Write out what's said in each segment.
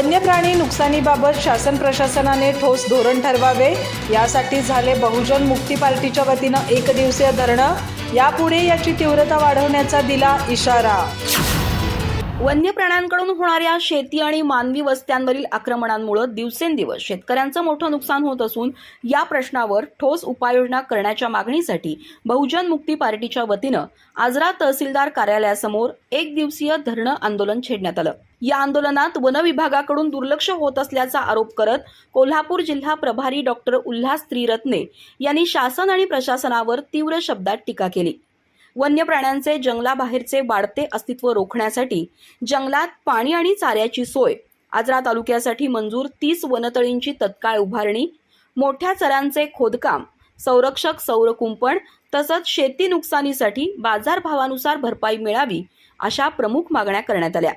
वन्य प्राणी नुकसानीबाबत शासन प्रशासनाने ठोस धोरण ठरवावे. यासाठी झाले बहुजन मुक्ती पार्टीच्या वतीनं एक दिवसीय धरणं. यापुढे याची तीव्रता वाढवण्याचा दिला इशारा. वन्य प्राण्यांकडून होणाऱ्या शेती आणि मानवी वस्त्यांवरील आक्रमणांमुळे दिवसेंदिवस शेतकऱ्यांचं मोठं नुकसान होत असून या प्रश्नावर ठोस उपाययोजना करण्याच्या मागणीसाठी बहुजन मुक्ती पार्टीच्या वतीनं आजरा तहसीलदार कार्यालयासमोर एक दिवसीय धरणं आंदोलन छेडण्यात आलं. या आंदोलनात वन विभागाकडून दुर्लक्ष होत असल्याचा आरोप करत कोल्हापूर जिल्हा प्रभारी डॉक्टर उल्हास त्रिरत्ने यांनी शासन आणि प्रशासनावर तीव्र शब्दात टीका केली. वन्य प्राण्यांचे जंगलाबाहेरचे वाढते अस्तित्व रोखण्यासाठी जंगलात पाणी आणि चाऱ्याची सोय. आजरा तालुक्यासाठी मंजूर तीस वनतळींची तत्काळ उभारणी मोठ्या चरांचे खोदकाम संरक्षक सौर कुंपण तसंच शेती नुकसानीसाठी बाजारभावानुसार भरपाई मिळावी अशा प्रमुख मागण्या करण्यात आल्या.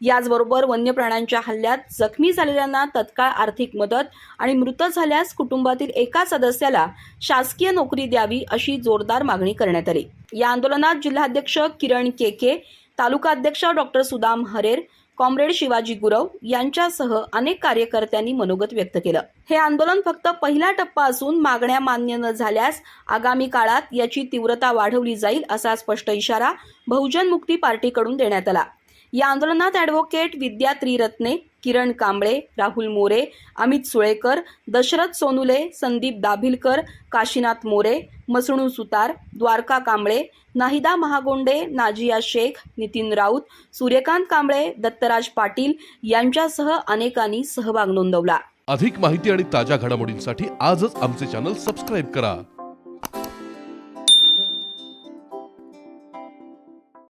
याचबरोबर वन्य प्राण्यांच्या हल्ल्यात जखमी झालेल्यांना तत्काळ आर्थिक मदत आणि मृत झाल्यास कुटुंबातील एका सदस्याला शासकीय नोकरी द्यावी अशी जोरदार मागणी करण्यात आली. या आंदोलनात जिल्हाध्यक्ष किरण केके तालुका अध्यक्ष डॉक्टर सुदाम हरेर कॉम्रेड शिवाजी गुरव यांच्यासह अनेक कार्यकर्त्यांनी मनोगत व्यक्त केलं. हे आंदोलन फक्त पहिला टप्पा असून मागण्या मान्य न झाल्यास आगामी काळात याची तीव्रता वाढवली जाईल असा स्पष्ट इशारा बहुजन मुक्ती पार्टीकडून देण्यात आला. या आंदोलनात ॲडव्होकेट विद्या त्रिरत्ने किरण कांबळे राहुल मोरे अमित सुळेकर दशरथ सोनुले संदीप दाभिलकर काशीनाथ मोरे मसणू सुतार द्वारका कांबळे नाहिदा महागोंडे नाजिया शेख नितीन राऊत सूर्यकांत कांबळे दत्तराज पाटील यांच्यासह अनेकांनी सहभाग नोंदवला. अधिक माहिती आणि ताज्या घडामोडींसाठी आजच आमचे चॅनल सबस्क्राईब करा.